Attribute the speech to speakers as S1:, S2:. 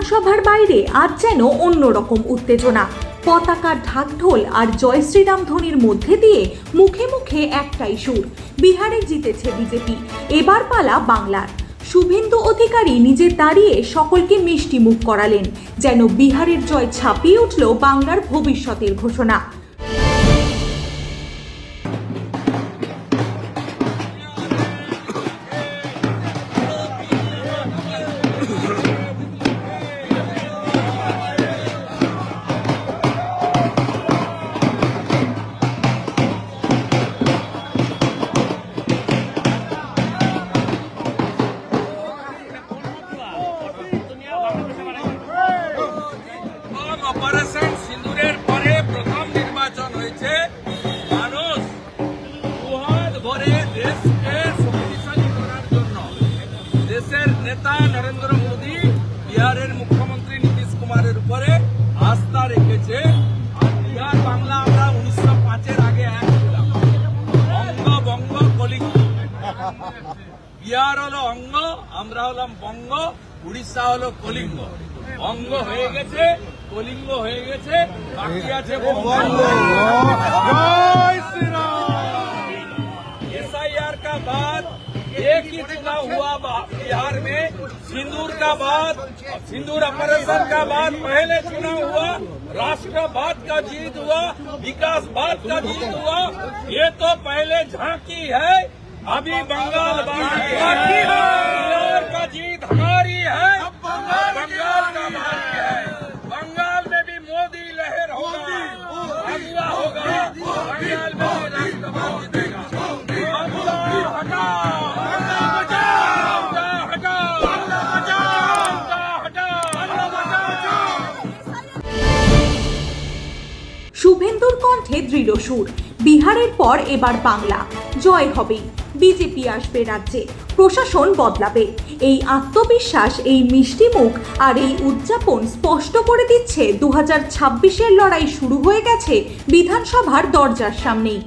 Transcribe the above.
S1: বিধানসভার বাইরে আজ যেন অন্যরকম উত্তেজনা। পতাকার ঢাকঢোল আর জয় শ্রীরাম ধ্বনির মধ্যে দিয়ে মুখে মুখে একটাই সুর, বিহারে জিতেছে বিজেপি। এবার পালা বাংলার। শুভেন্দু অধিকারী নিজে দাঁড়িয়ে সকলকে মিষ্টি মুখ করালেন, যেন বিহারের জয় ছাপিয়ে উঠল বাংলার ভবিষ্যতের ঘোষণা।
S2: উনিশশো পাঁচের আগে এক ছিলাম অঙ্গ বঙ্গ কলিঙ্গ বিহার হলো অঙ্গ আমরা হলাম বঙ্গ উড়িষ্যা হলো কলিঙ্গ অঙ্গ হয়ে গেছে কলিঙ্গ হয়ে গেছে বাকি আছে বঙ্গ एस का बाद एक ही चुनाव हुआ बा- बिहार में सिंदूर का बाद सिंदूर ऑपरेशन का बाद पहले चुनाव हुआ राष्ट्रवाद का जीत हुआ, विकासवाद का जीत हुआ, ये तो पहले झांकी है, अभी बंगाल बाकी का जीत हमारी है।
S1: কণ্ঠে দৃঢ় সুর। বিহারের পর এবার বাংলা। জয় হবে। বিজেপি আসবে রাজ্যে। প্রশাসন বদলাবে। এই আত্মবিশ্বাস, এই মিষ্টি মুখ আর এই উদযাপন স্পষ্ট করে দিচ্ছে দু হাজার লড়াই শুরু হয়ে গেছে বিধানসভার দরজার সামনেই।